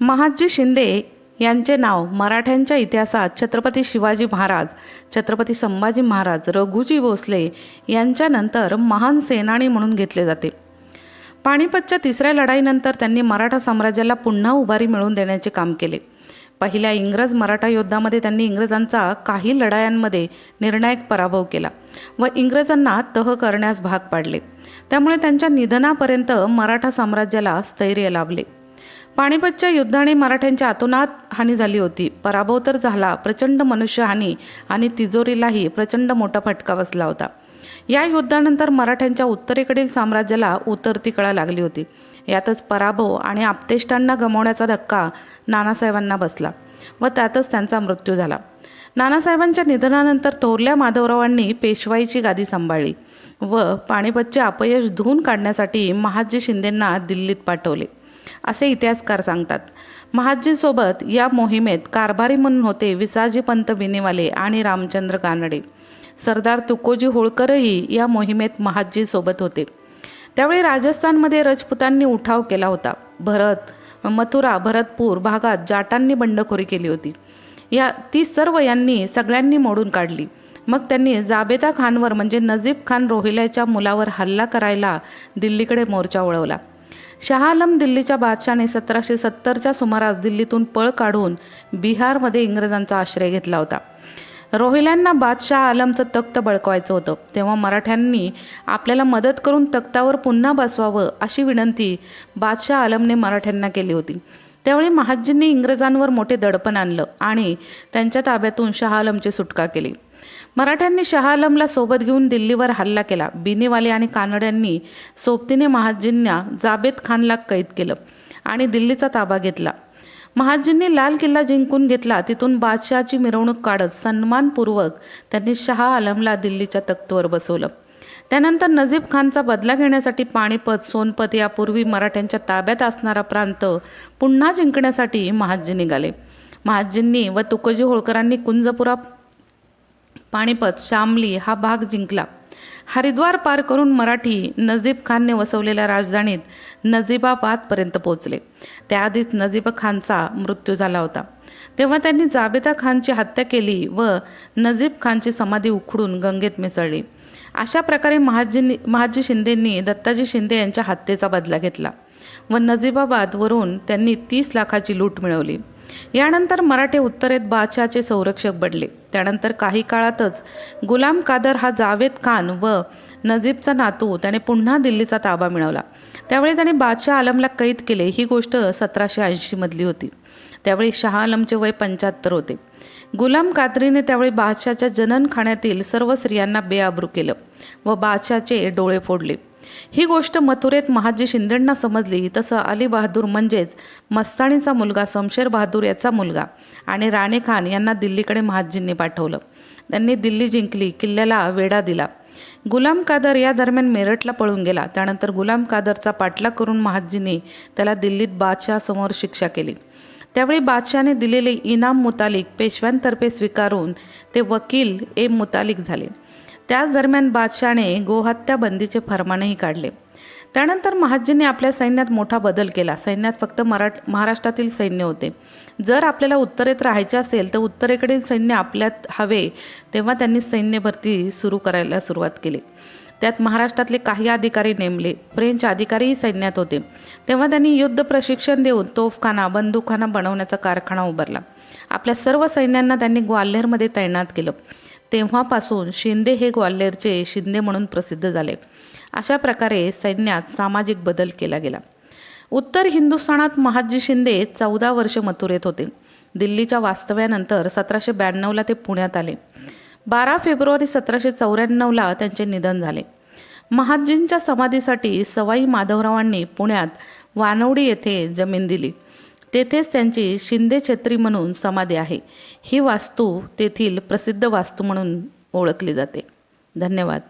महादजी शिंदे यांचे नाव मराठ्यांच्या इतिहासात छत्रपती शिवाजी महाराज छत्रपती संभाजी महाराज रघुजी भोसले यांच्यानंतर महान सेनानी म्हणून घेतले जाते. पानिपतच्या तिसऱ्या लढाईनंतर त्यांनी मराठा साम्राज्याला पुन्हा उभारी मिळवून देण्याचे काम केले. पहिल्या इंग्रज मराठा युद्धामध्ये त्यांनी इंग्रजांचा काही लढायांमध्ये निर्णायक पराभव केला व इंग्रजांना तह करण्यास भाग पाडले. त्यामुळे त्यांच्या निधनापर्यंत मराठा साम्राज्याला स्थैर्य लाभले. पाणिपतच्या युद्धाने मराठ्यांच्या आतोनात हानी झाली होती. पराभव तर झाला. प्रचंड मनुष्यहानी आणि तिजोरीलाही प्रचंड मोठा फटका बसला होता. या युद्धानंतर मराठ्यांच्या उत्तरेकडील साम्राज्याला उतरती कळा लागली होती. यातच पराभव आणि आपतेष्टांना गमावण्याचा धक्का नानासाहेबांना बसला व त्यातच त्यांचा मृत्यू झाला. नानासाहेबांच्या निधनानंतर थोरल्या माधवरावांनी पेशवाईची गादी सांभाळली व पाणिपतचे अपयश धुवून काढण्यासाठी महादजी शिंदेंना दिल्लीत पाठवले. असे इतिहासकार सांगतात. महाजीसोबत या मोहिमेत कारभारी म्हणून होते विसाजी पंत बिनेवाले आणि रामचंद्र कानडे. सरदार तुकोजी होळकरही या मोहिमेत महादजीसोबत होते. त्यावेळी राजस्थानमध्ये राजपुतांनी उठाव केला होता. भरत मथुरा भरतपूर भागात जाटांनी बंडखोरी केली होती. या ती सर्व यांनी सगळ्यांनी मोडून काढली. मग त्यांनी जाबेता खानवर म्हणजे नजीब खान रोहिल्याच्या मुलावर हल्ला करायला दिल्लीकडे मोर्चा वळवला. शहा आलम दिल्लीच्या बादशाने सतराशे सत्तरच्या सुमारास दिल्लीतून पळ काढून बिहारमध्ये इंग्रजांचा आश्रय घेतला होता. रोहिल्यांना बादशाह आलमचं तख्त बळकवायचं होतं. तेव्हा मराठ्यांनी आपल्याला मदत करून तख्तावर पुन्हा बसवावं अशी विनंती बादशाह आलमने मराठ्यांना केली होती. त्यावेळी महाजींनी इंग्रजांवर मोठे दडपण आणलं आणि त्यांच्या ताब्यातून शहा आलमची सुटका केली. मराठ्यांनी शहा आलमला सोबत घेऊन दिल्लीवर हल्ला केला. बिनीवाले आणि कानड्यांनी सोबतीने महाजींना जाबेद खानला कैद केलं आणि दिल्लीचा ताबा घेतला. महाजींनी लाल किल्ला जिंकून घेतला. तिथून बादशहाची मिरवणूक काढत सन्मानपूर्वक त्यांनी शहा आलमला दिल्लीच्या तख्तवर बसवलं. त्यानंतर नजीब खानचा बदला घेण्यासाठी पाणीपत सोनपत यापूर्वी मराठ्यांच्या ताब्यात असणारा प्रांत पुन्हा जिंकण्यासाठी महाजी निघाले. महाजींनी व तुकोजी होळकरांनी कुंजपुरा पाणीपत शामली हा भाग जिंकला. हरिद्वार पार करून मराठी नजीब खानने वसवलेल्या राजधानीत नजीबाबादपर्यंत पोहोचले. त्याआधीच नजीब खानचा मृत्यू झाला होता. तेव्हा त्यांनी जाबेदा खानची हत्या केली व नजीब खानची समाधी उखडून गंगेत मिसळली. अशा प्रकारे महाजी महाजी शिंदेंनी दत्ताजी शिंदे यांच्या हत्येचा बदला घेतला व नजीबाबादवरून त्यांनी तीस लाखाची लूट मिळवली. यानंतर मराठे उत्तरेत बादशहाचे संरक्षक बनले. त्यानंतर काही काळातच गुलाम कादर हा जावेद खान व नजीबचा नातू त्याने पुन्हा दिल्लीचा ताबा मिळवला. त्यावेळी त्याने बादशाह आलमला कैद केले. ही गोष्ट सतराशे ऐंशीमधली होती. त्यावेळी शहा आलमचे वय पंच्याहत्तर होते. गुलाम कादरीने त्यावेळी बादशाच्या जननखाण्यातील सर्व स्त्रियांना बेआबरू केलं व बादशाचे डोळे फोडले. ही गोष्ट मथुरेत महाजी शिंदेंना समजली. तसं अली बहादूर म्हणजेच मस्तानीचा मुलगा शमशेर बहादूर याचा मुलगा आणि राणे खान यांना दिल्लीकडे महाजींनी पाठवलं. त्यांनी दिल्ली जिंकली किल्ल्याला वेढा दिला. गुलाम कादर या दरम्यान मेरठला पळून गेला. त्यानंतर गुलाम कादरचा पाठलाग करून महाजींनी त्याला दिल्लीत बादशहासमोर शिक्षा केली. त्यावेळी बादशहाने दिलेले इनाम मुतालिक पेशव्यांतर्फे स्वीकारून ते वकील ए मुतालिक झाले. त्याच दरम्यान बादशहाने गोहत्या बंदीचे फरमानही काढले. त्यानंतर महाजींनी आपल्या सैन्यात मोठा बदल केला. सैन्यात फक्त मराठ महाराष्ट्रातील सैन्य होते. जर आपल्याला उत्तरेत राहायचे असेल तर उत्तरेकडील सैन्य आपल्यात हवे तेव्हा त्यांनी सैन्य भरती सुरू करायला सुरुवात केली. त्यात महाराष्ट्रातले काही अधिकारी नेमले. फ्रेंच अधिकारीही सैन्यात होते. तेव्हा त्यांनी युद्ध प्रशिक्षण देऊन तोफखाना बंदूकखाना बनवण्याचा कारखाना उभारला. आपल्या सर्व सैन्यांना त्यांनी ग्वाल्हेरमध्ये तैनात केलं. तेव्हापासून शिंदे हे ग्वाल्हेरचे शिंदे म्हणून प्रसिद्ध झाले. अशा प्रकारे सैन्यात सामाजिक बदल केला गेला. उत्तर हिंदुस्थानात महादजी शिंदे चौदा वर्ष मथुरेत होते. दिल्लीच्या वास्तव्यानंतर सतराशे ब्याण्णवला ते पुण्यात आले. बारा फेब्रुवारी सतराशे चौऱ्याण्णवला त्यांचे निधन झाले. महाजींच्या समाधीसाठी सवाई माधवरावांनी पुण्यात वानवडी येथे जमीन दिली. तेथेच त्यांची शिंदे छत्री म्हणून समाधी आहे. ही वास्तू तेथील प्रसिद्ध वास्तू म्हणून ओळखली जाते. धन्यवाद.